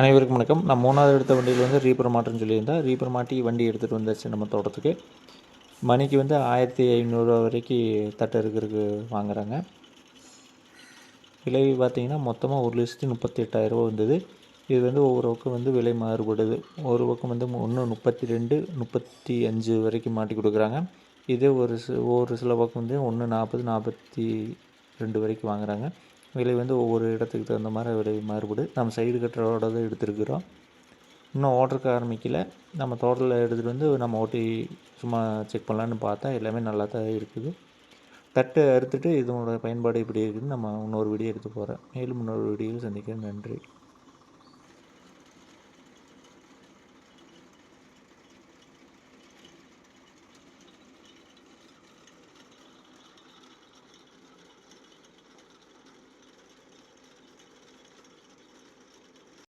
அனைவருக்கும் வணக்கம். நான் மூணாவது எடுத்த வண்டியில் வந்து ரீப்பர் மாட்டுன்னு சொல்லியிருந்தேன் ரீப்பர் மாட்டி வண்டி எடுத்துகிட்டு வந்தாச்சு நம்ம தோட்டத்துக்கு. மணிக்கு வந்து ஆயிரத்தி ஐநூறுரூவா வரைக்கும் தட்டை இருக்கிறதுக்கு வாங்குறாங்க. விலை பார்த்திங்கன்னா மொத்தமாக ஒரு லட்சத்தி முப்பத்தி எட்டாயிரரூபா வந்தது. இது வந்து ஒவ்வொரு பக்கம் வந்து விலை மாறுபடுது. ஒரு பக்கம் வந்து ஒன்று முப்பத்தி ரெண்டு முப்பத்தி அஞ்சு வரைக்கும் மாட்டி கொடுக்குறாங்க. இதே ஒரு ஒரு சில பக்கம் வந்து ஒன்று நாற்பது நாற்பத்தி ரெண்டு வரைக்கும் வாங்குறாங்க. விலை வந்து ஒவ்வொரு இடத்துக்கு தகுந்த மாதிரி விலை மாறுபடு. நம்ம சைடு கட்டுறோட தான் எடுத்துருக்குறோம். இன்னும் ஓட்டுறக்கு ஆரம்பிக்கல. நம்ம தோட்டத்தில் எடுத்துகிட்டு வந்து நம்ம ஓட்டி சும்மா செக் பண்ணலான்னு பார்த்தா எல்லாமே நல்லா தான் இருக்குது. தட்டை அறுத்துட்டு இதனோட பயன்பாடு இப்படி இருக்குதுன்னு நம்ம இன்னொரு வீடியோ எடுத்து போகிறேன் மேலும் இன்னொரு வீடியோவில் சந்திக்கிறேன். நன்றி.